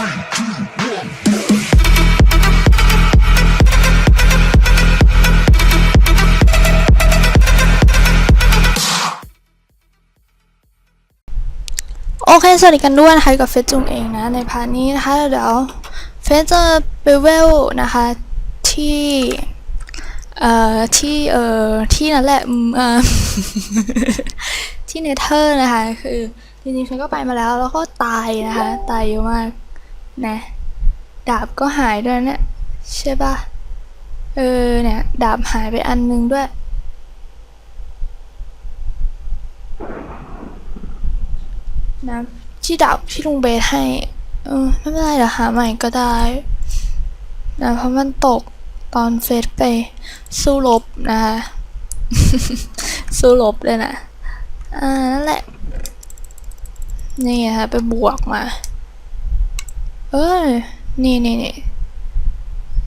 โอเค สวัสดีกันด้วยนะคะกับเฟซจุงเองนะ ในพาร์ทนี้นะคะ เดี๋ยวเฟซจะไปเวลนะคะที่เอ่อที่เอ่อที่นั่นแหละอืมอ่าที่เนเธอร์นะคะ คือจริงๆฉันก็ไปมาแล้วแล้วก็ตายนะคะ ตายเยอะมาก นะดาบก็หายด้วยเนี่ยใช่ปะเออเนี่ยดาบหายไปอันนึงด้วย นะที่ดาบที่ลุงเบสให้ เออไม่เป็นไรเดี๋ยวหาใหม่ก็ได้นะเพราะมันตกตอนเฟสไปสู้รบนะคะสู้รบเลยนะ อ่า นั่นแหละ นี่ค่ะไปบวกมา เอ้ยนี่นี่นี่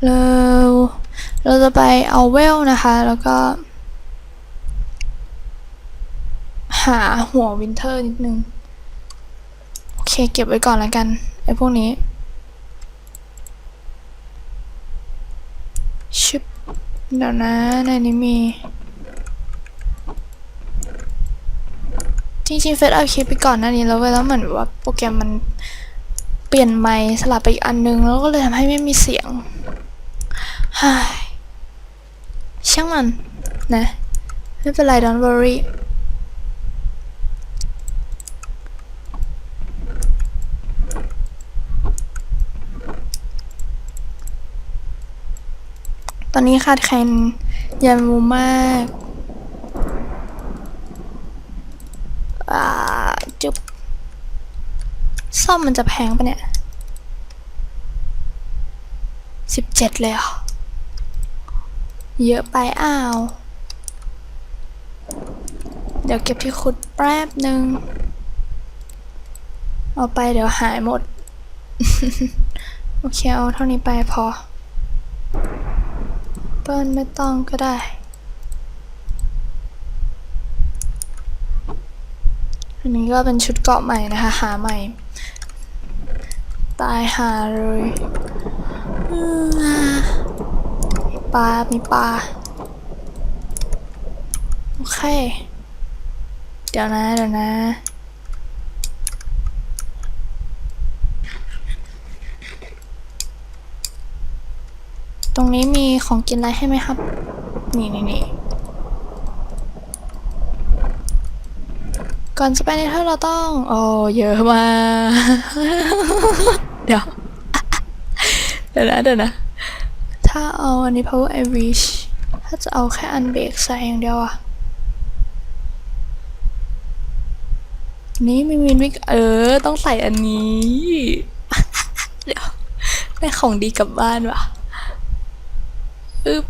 เราเราจะไปเอาเวลนะคะ แล้วก็ หาหัววินเทอร์นิดนึง โอเค เก็บไว้ก่อนแล้วกัน ไอ้พวกนี้ ชิป เดี๋ยวนะ ในนี้มี จริงๆเฟซเอาคลิปไปก่อนหน้านี้แล้วเว้ยแล้วเหมือนว่าโปรแกรมมัน ปลี่ยนไมค์สลับไปอีกอันนึง แล้วก็เลยทำให้ไม่มีเสียงฮ่าช่างมันนะ ไม่เป็นไร don't worry ตอนนี้ขาดแคลนยามูมากอ่าจุ๊บ ซ่อมมันจะแพงปะเนี่ยสิบเจ็ดเลยเหรอเยอะไปอ้าว เดี๋ยวเก็บที่คุดแป๊บหนึ่งเอาไปเดี๋ยวหายหมด โอเค เอาเท่านี้ไปพอ เปิ้ลไม่ต้องก็ได้ อันนี้ก็เป็นชุดเกาะใหม่นะคะ หาใหม่ ตายหาเลยปลา มีปลา โอเค เดี๋ยวนะ เดี๋ยวนะตรงนี้มีของกินอะไรให้ไหมครับ นี่นี่นี่ก่อนจะไปในถ้าเราต้อง โอ้ เยอะมาก เดี๋ยวเดี๋ยวนะเดี๋ยวนะ ถ้าเอาอันนี้ power I wish ถ้าจะเอาแค่อันเบรกใส่อย่างเดียวอะนี่มีมินวิกเออ ต้องใส่อันนี้ เดี๋ยวได้ของดีกลับบ้านวะอึบ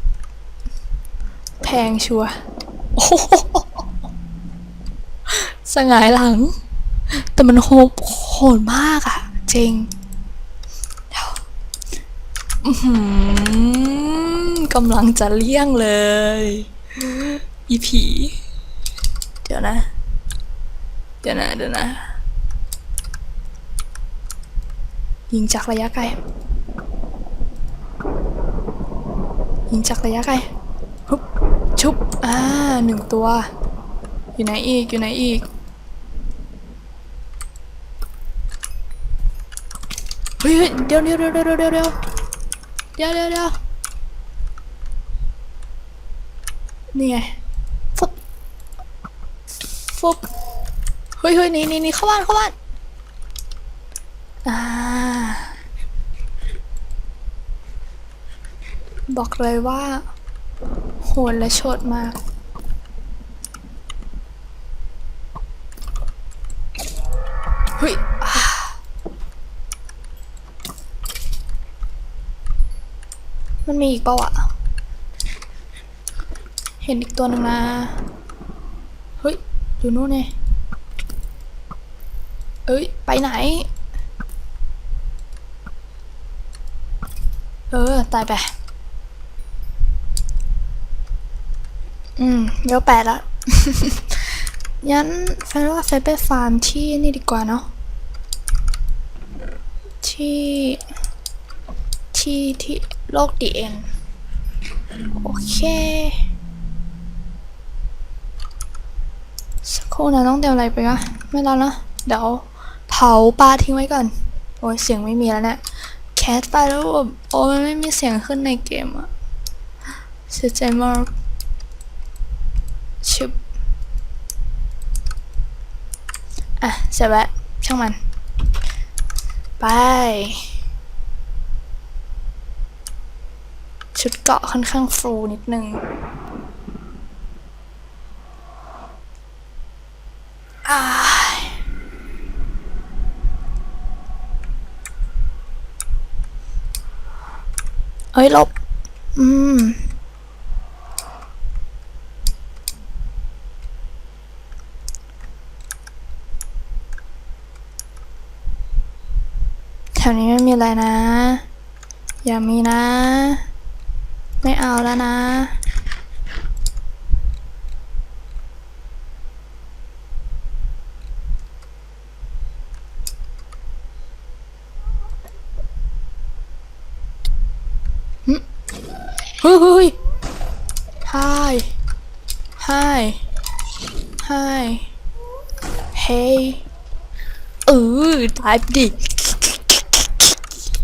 แพงชัวร์โอ้โหสงายหลัง แต่มันโหดโหดมากอะจริง กำลังจะเลี่ยงเลย อีผี เดี๋ยวนะ เดี๋ยวนะ เดี๋ยวนะ ยิงจากระยะไกล ยิงจากระยะไกลฮึบชุบ อ่าหนึ่งตัว อยู่ไหนอีก อยู่ไหนอีกเฮ้ยเฮ้ยเดี๋ยวเดี๋ยวเดี๋ยวเดี๋ยวเดี๋ยว เดี๋ยวเดี๋ยวเดี๋ยวนี่ไงฟุบฟุบเฮ้ยเฮ้ยนี่นี่นี่เข้าบ้านเข้าบ้านอ่าบอกเลยว่า โหดและโชดมาก เฮ้ยอ่า มีอีกเปล่าวะเห็นอีกตัวหนึ่งนะเฮ้ย อยู่นู่นไงเอ้ย ไปไหน เออ ตายไป อืมเดี๋ยวแปดละงั้นแฟนว่าแฟนไปฟาร์มที่นี่ดีกว่าเนาะ ที่ ที่ที่ โลกดีเอ็นโอเค สักครู่นะต้องเตรียมอะไรไปวะไม่แล้วนะเดี๋ยวเผาปลาทิ้งไว้ก่อนโอ้ยเสียงไม่มีแล้วเนี่ยแคสไปแล้วโอ้ยมันไม่มีเสียงขึ้นในเกมอะเสียใจมากชิบอะเสร็จแล้วช่างมัน ไป ชุดเกาะค่อนข้างฟูนิดนึงเอ้ยลบ อืม แถวนี้ไม่มีอะไรนะ อย่ามีนะ ไม่เอาแล้วนะ เฮ้ยเฮ้ย Hi Hi Hi Hey เออตายดิ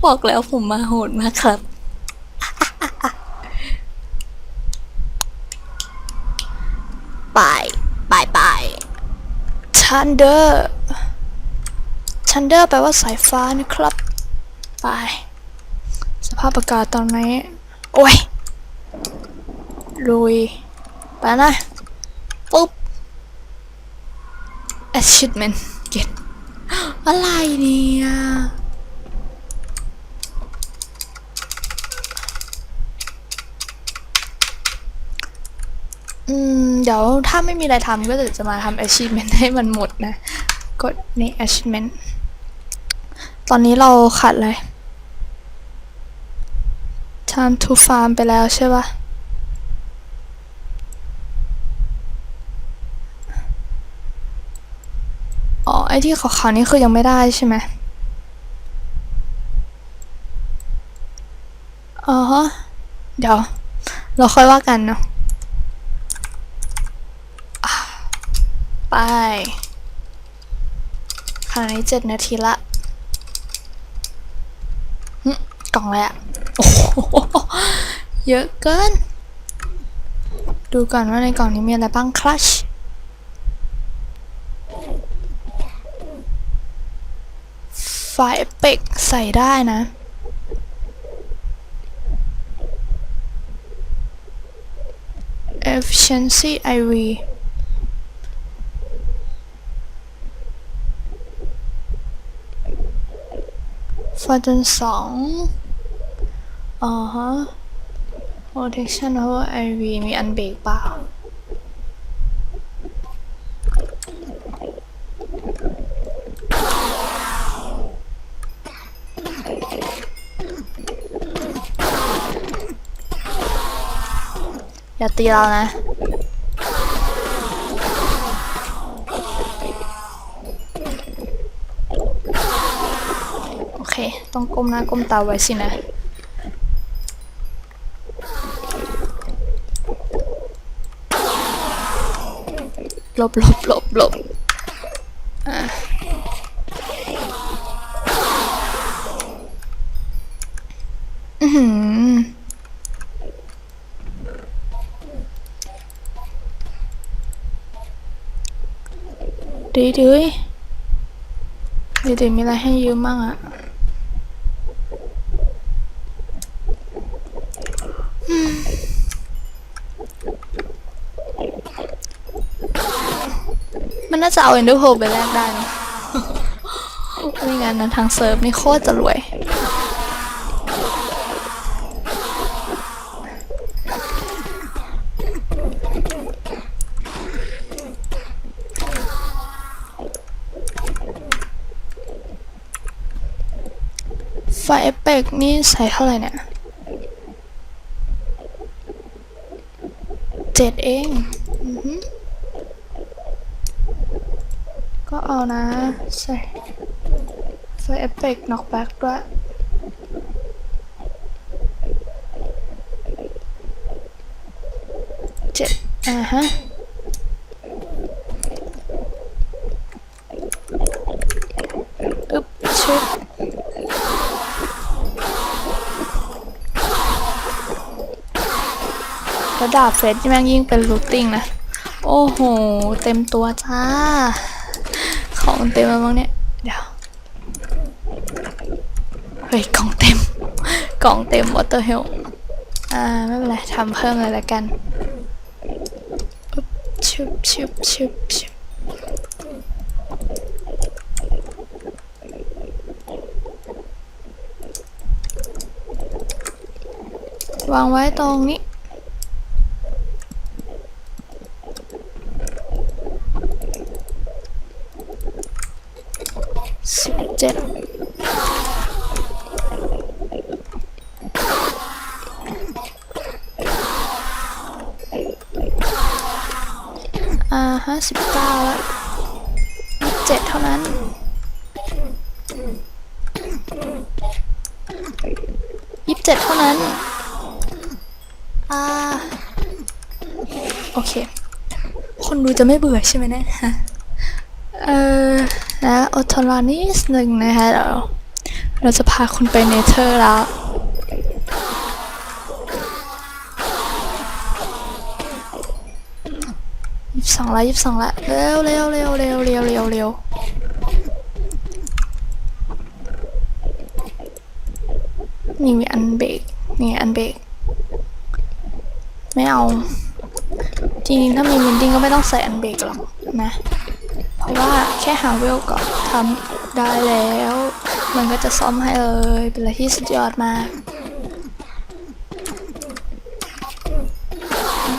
บอกแล้วผมมาโหดมากครับ ไปไปไปชันเดอร์ชันเดอร์แปลว่าสายฟ้านะครับ ไป สภาพอากาศตอนนี้ โอ้ย ลุย ไปนะ ปุ๊บ achievement get อะไรเนี่ย อืม เดี๋ยวถ้าไม่มีอะไรทำก็จะจะมาทำ achievement ให้มันหมดนะ กดนี่ achievement ตอนนี้เราขาดอะไร time to farm ไปแล้วใช่ปะอ๋อ ไอที่ขาวๆนี่คือยังไม่ได้ใช่ไหมอ๋อ เดี๋ยว เราค่อยว่ากันเนาะ ไปขณะนี้เจ็ดนาทีละหึกล่องอะไรอะโอ้โหเยอะเกิน ดูก่อนว่าในกล่องนี้มีอะไรบ้างคลัชไฟเอฟเฟกใส่ได้นะ efficiency IV ฟันจนสอ งอ่าฮะ protection over IV มีอันเบรกเปล่าอย่าตีเรานะ ต้องก้มหน้าก้มตาไว้สินะหลบหลบหลบหลบอะอือหือดีดีดีดีมีอะไรให้ยืมบ้างอะอืมมันน่าจะเอาเอ็นดอร์โฮไปแลกได้นะไม่งั้นนะทางเซิร์ฟนี่โคตรจะรวย ไฟเอฟเฟกต์นี่ใส่เท่าไหร่เนี่ย เจ็ดเองอือหือก็เอา นะ ใส่ไฟช่เอฟเฟกต์น็อกแบ็กด้วยเจ็ดอ่าฮะอึ๊บชุบระดับเฟสแม่งยิ่งเป็นรูทติ้งนะ โอ้โห เต็มตัวจ้า ของมันเต็มแล้วมั้งเนี่ย เดี๋ยว เฮ้ย กล่องเต็ม กล่องเต็มวอเตอร์เฮลอ่า ไม่เป็นไรทำเพิ่มเลยละกันอึ๊บชุบชุบชุบชุบวางไว้ตรงนี้ สิบเจ็ดอ่าห้า สิบเก้าแล้วยี่สิบเจ็ดเท่านั้นยี่สิบเจ็ดเท่านั้น อ่า โอเค คนดูจะไม่เบื่อใช่ไหมเนี่ยฮะ เออนะอดทนรอนิดหนึ่งนะคะเดี๋ยวเราจะพาคุณไปเนเธอร์แล้ว บสองละยี่สิบสองละเร็วเร็วเร็วเร็วเร็วเร็วเร็วนี่มีอันเบรกนี่อันเบรกไม่เอา จริงๆ ถ้ามีวินดิ้งก็ไม่ต้องใส่อันเบรกหรอกนะ เพราะว่าแค่หาเวลก็ทำได้แล้ว มันก็จะซ่อมให้เลย เป็นอะไรที่สุดยอดมาก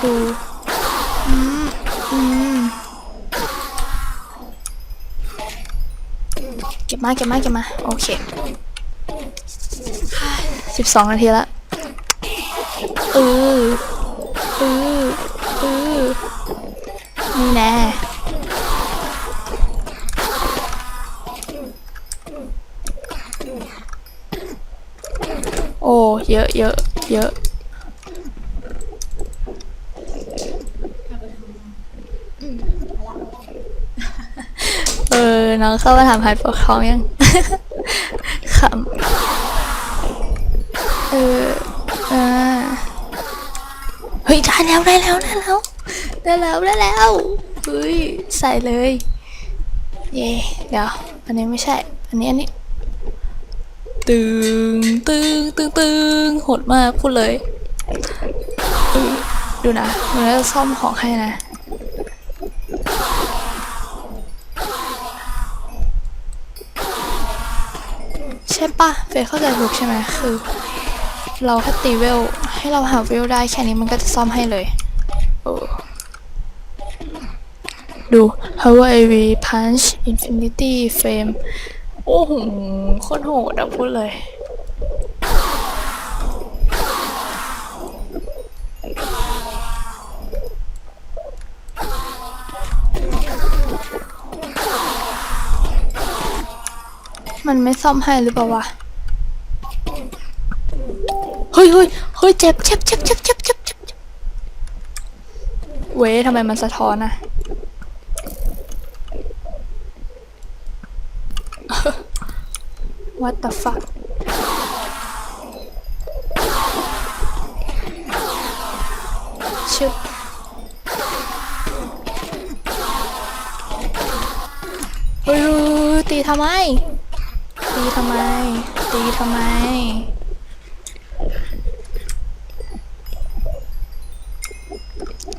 ดู อืม อืม เก็ บมาเก็บมาเก็บมา โอเคสิบสองนาทีละเออเออเออนี่แน่โอ้เยอะเยอะเยอะ เออ น้องเข้ามาถามหาปวดท้องยังขำเอออ่าเฮ้ยได้แล้วได้แล้วได้แล้วได้แล้วได้แล้วเฮ้ยใส่เลย เย่เดี๋ยวอันนี้ไม่ใช่ อันนี้อันนี้ตึงตึงตึงตึงโหดมากพูดเลย ดูนะมันจะซ่อมของให้นะ ช่ปะเฟยเข้าใจถูกใช่ไหมคือ เราแค่ตีเวล ให้เราหาเวลได้แค่นี้มันก็จะซ่อมให้เลยโอ้ดู Power AV Punch Infinity Frame โอ้โหโคตรโหดอะพูดเลย มันไม่ซ่อมให้หรือเปล่าวะ เฮ้ยเฮ้ยเฮ้ยเจ็บเจ็บเจ็บเจ็บเจ็บเจ็บเจ็บว้ยทำไมมันสะท้อนอะวัต t the fuck ชึบเฮ้ยตีทำไม ทำไม ตีทำไม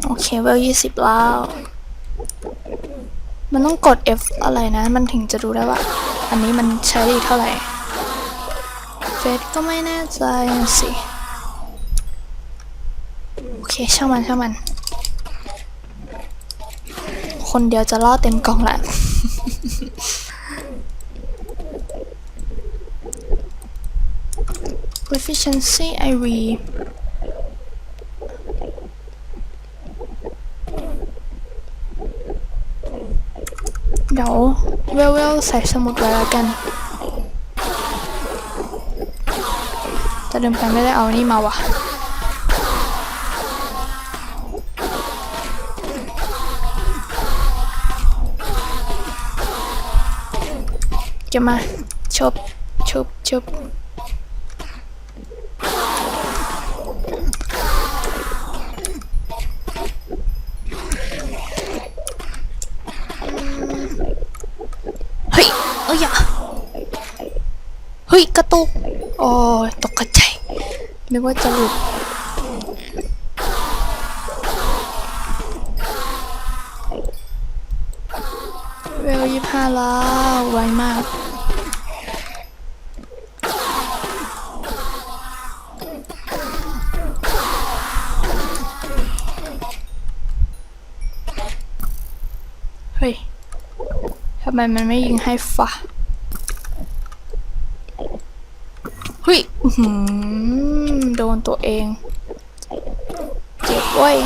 โอเคเวลยี่สิบแล้ว มันต้องกด F อะไรนะ มันถึงจะดูได้ว่า อันนี้มันใช้ได้เท่าไหร่ เฟสก็ไม่แน่ใจสิ โอเคช่างมันช่างมัน คนเดียวจะล่อเต็มกล่องละ efficiency IV เดี๋ยวเวลเวลใส่สมุดไว้แล้วกัน จะเดิมไปไม่ได้เอานี่มาวะจะมาชบชบชบ เฮ้ย กระตุก โอ้ยตกใจนึกว่าจะหลุดเวลยี่ห้าแล้วไวมาก เฮ้ยทำไมมันไม่ยิงให้ฟะเฮ้ยอื้อหือ โดนตัวเอง เจ็บเว้ย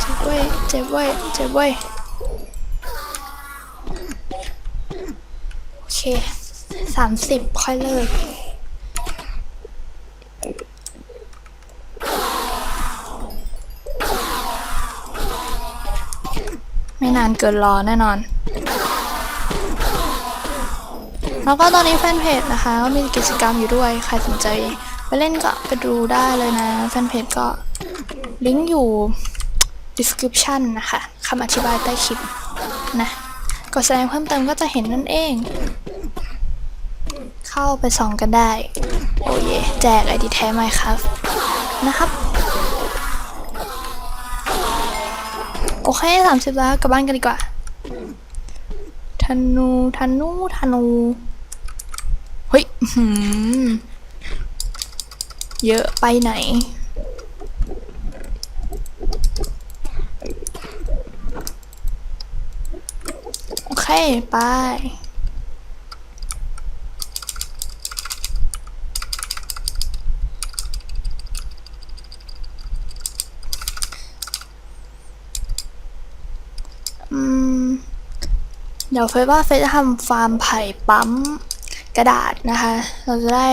เจ็บเว้ย เจ็บเว้ย เจ็บเว้ย โอเคสามสิบค่อยเลิกไม่นานเกินรอแน่นอน แล้วก็ตอนนี้แฟนเพจนะคะก็มีกิจกรรมอยู่ด้วย ใครสนใจไปเล่นก็ไปดูได้เลยนะ แฟนเพจก็ลิงก์อยู่ description นะคะคำอธิบายใต้คลิปนะกดแสดงเพิ่มเติมก็จะเห็นนั่นเอง เข้าไปส่องกันได้ โอ้เยแจกไอดีแท้ไหมครับนะครับโอเคสามสิบแล้วกลับบ้านกันดีกว่าธนูธนูธนู เยอะไปไหน โอเค ไปอืมเดี๋ยวเฟซว่าเฟซจะทำฟาร์มไผ่ปั๊ม กระดาษนะคะ เราจะได้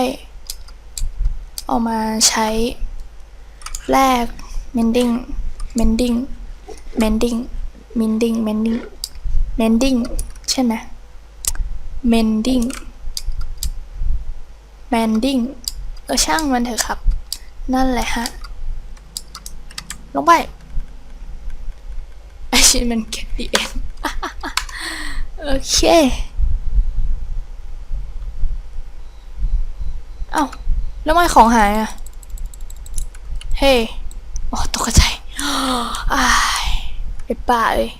เออกมาใช้แลก mending mending mending mending mending mending ใช่ไหม mending mending เออช่างมันเถอะครับ นั่นแหละฮะ ลงไปไอชินมันเก็บดีเอ็นโอเค เอ้า แล้วไม่ของหายอะ เฮ้ยโอ้ตกใจอ้ายไอ้ป่าเอ้ย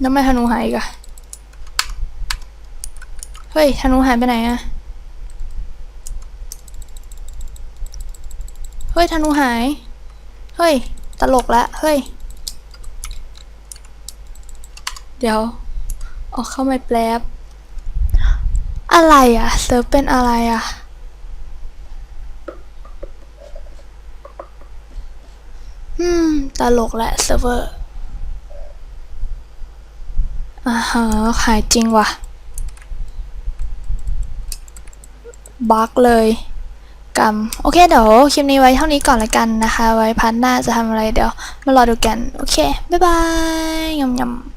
แล้วไม่ธนูหายอีกอะเฮ้ยธนูหายไปไหนอะเฮ้ยธนูหาย เฮ้ย ตลกละ เฮ้ย เดี๋ยวออกเข้าไม่แปลบอะไรอะเซิร์ฟเป็นอะไรอะอืม ตลกแหละเซิร์ฟเวอร์อ่าฮะหายจริงว่ะ บั๊กเลยกรรมโอเคเดี๋ยวคลิปนี้ไว้เท่านี้ก่อนละกันนะคะ ไว้พันหน้าจะทำอะไรเดี๋ยวมารอดูกัน โอเค บ๊ายบายยำยำ